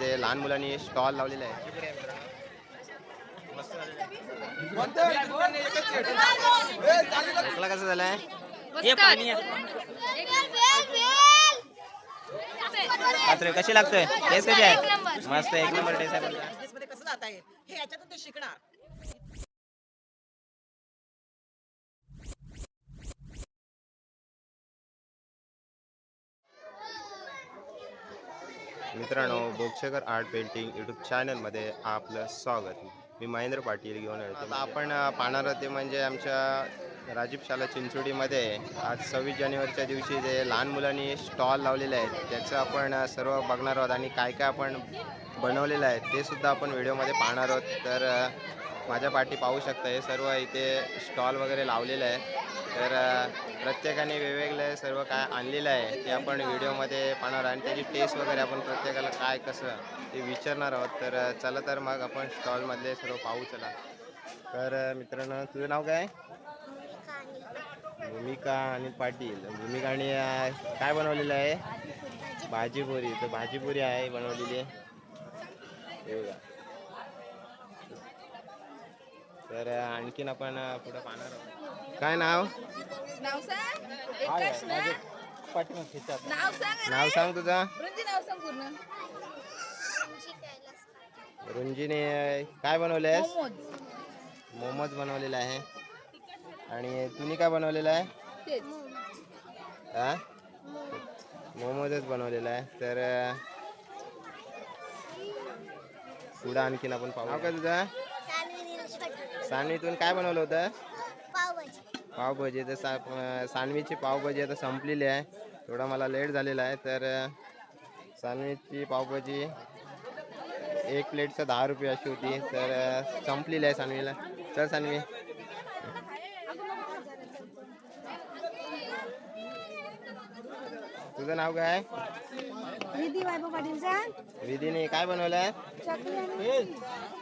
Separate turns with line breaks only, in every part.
ते लहान मुलांनी स्टॉल लावलेला आहे. कसं झालंय?
हे पाणी
कशी लागतोय? टेस्ट कशी आहे? मस्त एक नंबर टेस्ट आहे
हे याच्यातून ते शिकणार.
मित्रांनो बोक्षकर आर्ट पेंटिंग यूट्यूब चॅनलमध्ये आपलं स्वागत. मी महेंद्र पाटील घेऊन आलो आता आपण पाहणार ते म्हणजे आमच्या राजीव शाला चिंचोडीमध्ये आज सव्वीस जानेवारीच्या दिवशी जे लहान मुलांनी स्टॉल लावलेले आहेत त्याचं आपण सर्व बघणार आहोत आणि काय काय आपण बनवलेलं आहे ते सुद्धा आपण व्हिडिओमध्ये पाहणार आहोत. तर माझ्या पाठी पाहू शकता हे सर्व इथे स्टॉल वगैरे लावलेलं आहे तर प्रत्येकाने वेगवेगळे सर्व काय आणलेलं आहे ते आपण व्हिडिओमध्ये पाहणार आणि त्याची टेस्ट वगैरे आपण प्रत्येकाला काय कसं ते विचारणार आहोत. तर चला तर मग आपण स्टॉलमधले सर्व पाहू चला. तर मित्रांनो तुझं नाव काय? भूमिका आणि पाटील. भूमिका आणि काय बनवलेलं आहे? भाजीपुरी. तर भाजीपुरी आहे बनवलेली आहे बघा तर आणखीन आपण पुढं पाहणार आहोत. काय नाव?
नाव नाव सांग
नाव सांग तुझं. रुंजीने काय बनवलंयस?
मोमोज.
मोमोज बनवलेला आहे. आणि तुम्ही काय बनवलेलं आहे? हा? मोमोजच बनवलेला आहे. तर पुढं आणखीन आपण पाहू का तुझं? सानवीतून काय बनवलं होतं? पावभाजी. तर सा सानवीची पावभाजी आता संपलेली आहे. थोडा मला लेट झालेला आहे तर सानवीची पावभाजी एक प्लेटचं दहा रुपये अशी होती. तर संपलेली आहे सानवीला. चल सानवी. तुझं नाव काय?
विधी वैभव पाटील सांग
विधीने काय बनवलं आहे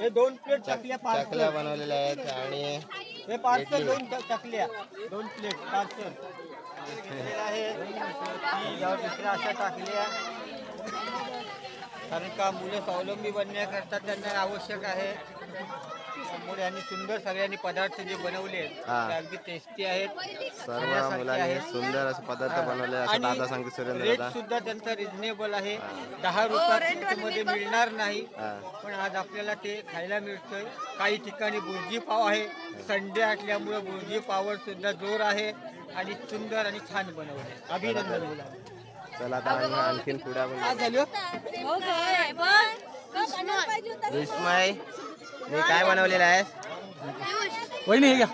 हे दोन प्लेट
चक- चकल्या बनवलेल्या आहेत आणि
हे. पार्सल दोन च- चकल्या. दोन प्लेट पार्सल. आहे. दुसऱ्या अशा टाकल्या. कारण का मुलं स्वावलंबी बनण्याकरता त्यांना आवश्यक आहे. त्यामुळे यांनी सुंदर सगळ्यांनी पदार्थ जे बनवले आहेत,
हा.
ते अगदी टेस्टी आहेत.
सर्व
खाण्यासारखे
मुलांनी. सुंदर असं पदार्थ बनवले असं
आणि
दादा सांगते सुरेंद्र
रेट
दादा.
सुद्धा त्यांचा रिझनेबल आहे. दहा रुपयात मध्ये मिळणार नाही.
हा.
पण आज आपल्याला ते खायला मिळतंय. काही ठिकाणी बुर्जी पाव आहे. संडे असल्यामुळे बुर्जी पावर सुद्धा जोर आहे. आणि सुंदर आणि छान बनवले. अभिनंदन मुलांना.
चला आता आम्ही आणखीन पुढे आपण विस्मय मी काय बनवलेलं आहे
हे घ्या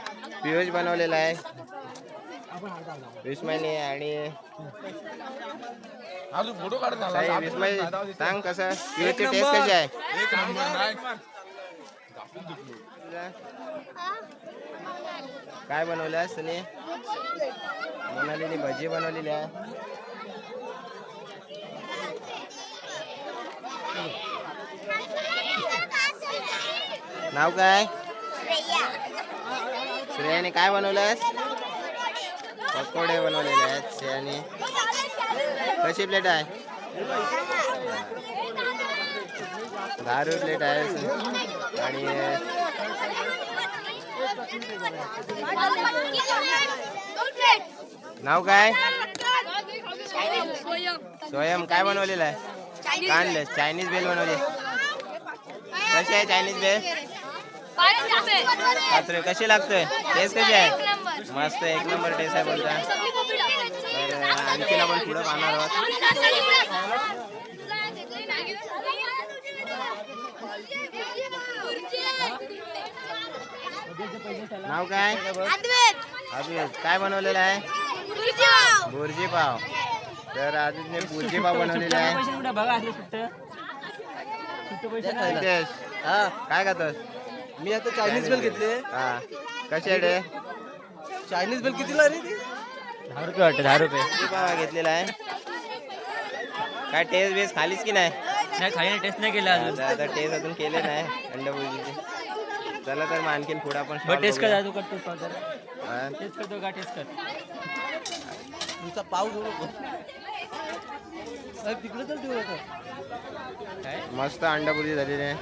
पियुष बनवलेला आहे विस्मयने आणि विस्मय सांग कसं पियुषची टेस्ट कशी आहे काय बनवलं सुनी मोनालीने भजी बनवलेली आहे नाव काय? श्रेयाने काय बनवलंस पकोडे बनवलेले आहेत श्रेयाने. कशी प्लेट आहे? रुपये प्लेट आहे. आणि नाव काय? स्वयं. काय बनवलेलं आहे? काढलं चायनीज बेल बनवली. कशी आहे चायनीज बेल कशी लागतोय टेस्ट कशी आहे? मस्त एक नंबर टेस्ट आहे बोलता. आणखीन आपण पुढं पाहणार आहोत. नाव काय? अभिजित काय बनवलेलं आहे? बुर्जी पाव. तर अजितने बुर्जी बनवलेला आहे. रितेश, काय खातोस?
मी आता चायनीज बेल घेतले.
हा. कशी आहे रे
चायनीज बेल कितीला रे ती?
दहा रुपये वाटतं दहा रुपये. पाव घेतलेला आहे. काय टेस्ट बेस्ट खालीच की नाही?
नाही खाली टेस्ट नाही केला
आता आता टेस्ट अजून केले नाही अंडा भुर्जीचे. चला तर मग आणखीन पुढे आपण stall
टेस्ट
बघूया.
कर तू करतो
हा?
टेस्ट करतो का टेस्ट कर.
तुमचा पाव घेऊ नको
मस्त अंडा झालेली आहे.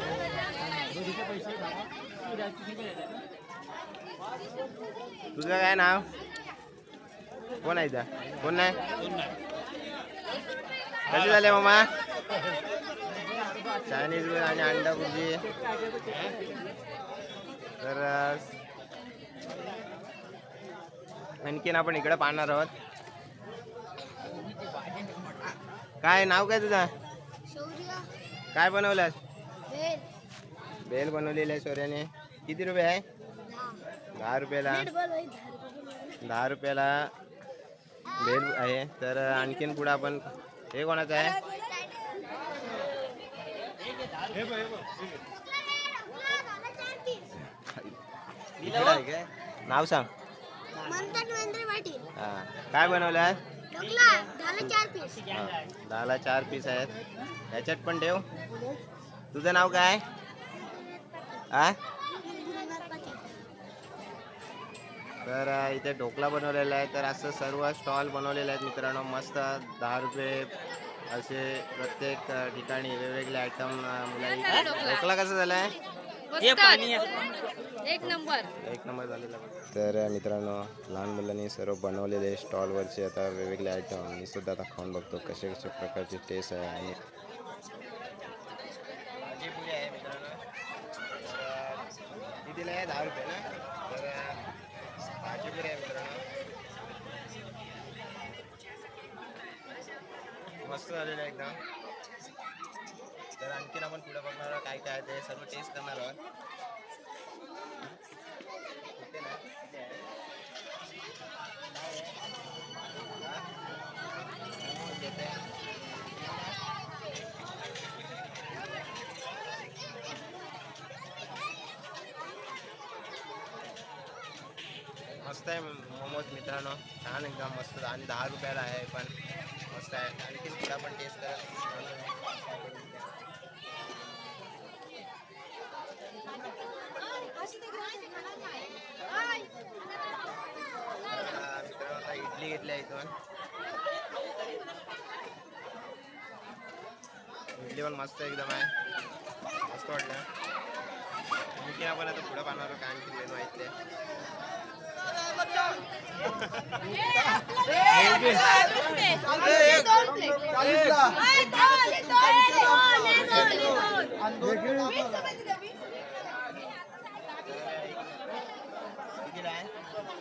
तुझं काय नाव? कोण आहे इथं? कोण नाही? कसे झाले मामा? चायनीज आणि अंडा भुर्जी तर आणखीन आपण इकडे पाहणार आहोत. काय नाव काय तुझं? काय बनवलास?
बेल.
बेल बनवलेली आहे सोऱ्याने किती रुपये आहे? दहा. रुपयाला. दहा रुपयाला बेल आहे. तर आणखीन पुढं आपण हे कोणाचं आहे? नाव सांग. हा. काय बनवलं हा, दहाला चार पीस आहेत. याच्यात पण ठेव. तुझं नाव काय? आ? तर अ, इथे ढोकला बनवलेला आहे. तर असं सर्व स्टॉल बनवलेले आहेत मित्रांनो. मस्त दहा रुपये असे प्रत्येक अ, ठिकाणी वेगवेगळे आयटम मुलांनी. ढोकला. कसा झाला आहे
एक नंबर.
एक नंबर झालेला तर मित्रांनो लहान मुलांनी सर्व बनवलेले स्टॉलवरचे आता वेगवेगळे आयटम मी सुद्धा आता खाऊन बघतो कसे कसे प्रकारचे टेस्ट आहे आणि कितीला आहे? दहा रुपये ना? तर भाजीपुरी आहे मित्रांनो. मस्त झालेलं आहे एकदम. तर आणखीन आपण पुढे बघणार आहोत काय काय आहे ते सर्व टेस्ट करणार आहोत कुठे नाही? कुठे आहे? हा? मोमोज येते. मस्त आहे मोमोज मित्रांनो छान एकदम मस्त आणि दहा रुपयाला आहे पण मस्त आहे आणखी पुढे आपण टेस्ट करत आता मित्रांनो आता इडली घेतली आहे इथून इडली पण मस्त एकदम आहे मस्त वाटलं आणखी आपण आता पुढं पाहणार काय आणखी मेनू आहेत ते कितीला आहे तर मित्रांनो,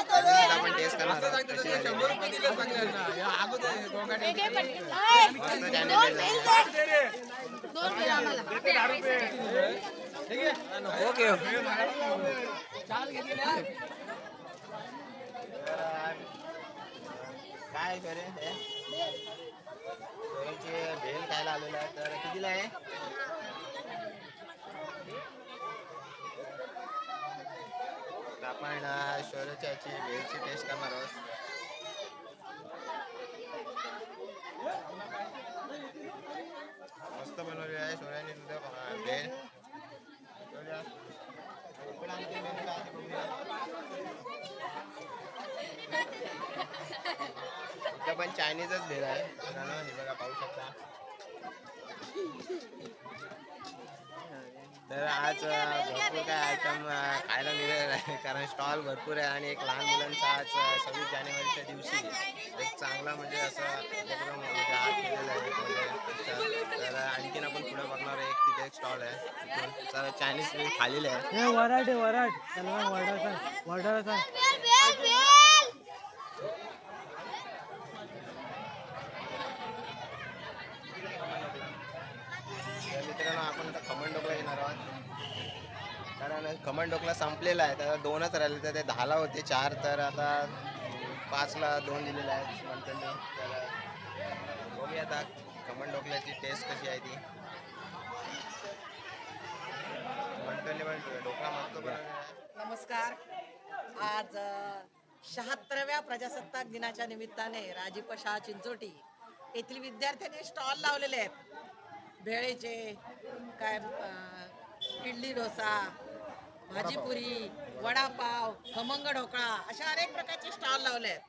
त्याची आपण टेस्ट करणार चायनीज काय करे हे भेल खायला आलेलं आहे. तर कितीला आहे? आपण अं, शोरेच्या भेलची टेस्ट करणार आहोत मस्त बनवली आहे सोन्याने तुझं अं, भेल शौर्या, इकडं आणखी menu काय आहे ते बघूया. इथं पण चायनीजच भेळ आहे. मित्रांनो हे बघा पाहू शकता. तर आज भरपूर काय आयटम खायला मिळेल आहे. कारण स्टॉल भरपूर आहे आणि एक लहान मुलांचा आज सव्वीस जानेवारीच्या दिवशी एक चांगला म्हणजे असा उपक्रम म्हणजे हात केलेला आहे. तर आणखीन आपण पुढे बघणार आहे. एक तिथे एक स्टॉल आहे. तर चायनीज भेळ खाल्लेले आहे.
वराड आहे वराड त्याला वडाचा वडाचा
तर मित्रांनो आपण आता खमण डोकला येणार आहोत कारण खमण खमण डोकला संपलेला आहे तर दोनच राहिले तर ते दहाला होते चार तर आता पाचला दोन दिलेले आहेत म्हणतो मी तर बघूया आता खमण डोकल्याची टेस्ट कशी आहे ती. म्हणतो पण डोकला मस्त बनवलेला
नमस्कार. आज शहात्तराव्या प्रजासत्ताक दिनाच्या निमित्ताने राजीव शाळा चिंचोटी येथील विद्यार्थ्यांनी स्टॉल लावलेले आहेत. भेळेचे काय इडली डोसा भाजीपुरी वडापाव खमंग ढोकळा अशा अनेक प्रकारचे स्टॉल लावले आहेत.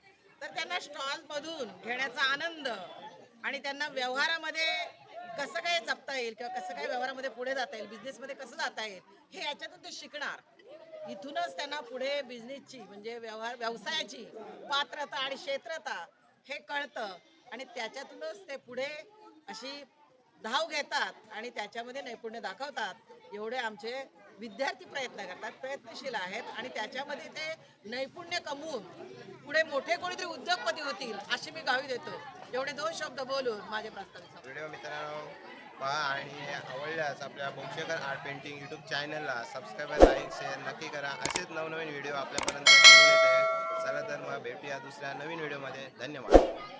तर त्यांना स्टॉलमधून घेण्याचा आनंद आणि त्यांना व्यवहारामध्ये कसं काय जपता येईल किंवा कसं काय व्यवहारामध्ये पुढे जाता येईल बिझनेसमध्ये कसं जाता येईल हे याच्यातून ते शिकणार. इथूनच त्यांना पुढे बिझनेसची म्हणजे व्यवहार व्यवसायाची पात्रता आणि क्षेत्रता हे कळतं आणि त्याच्यातूनच ते पुढे अशी धाव घेतात आणि त्याच्यामध्ये नैपुण्य दाखवतात. एवढे आमचे विद्यार्थी प्रयत्न करतात प्रयत्नशील आहेत आणि त्याच्यामध्ये ते नैपुण्य कमवून पुढे मोठे कोणीतरी उद्योगपती होतील अशी मी गावी देतो. एवढे दोन शब्द बोलून माझे प्रस्तावित
व्हिडिओ मित्रांनो पहा आणि आवडल्यास आपल्या बोमशेकर आर्ट पेंटिंग यूट्यूब चॅनलला सबस्क्राईब लाईक शेअर नक्की करा. असेच नवनवीन व्हिडिओ आपल्यापर्यंत घेऊन येत. आहे चला तर मग भेटूया दुसऱ्या नवीन व्हिडिओमध्ये. धन्यवाद.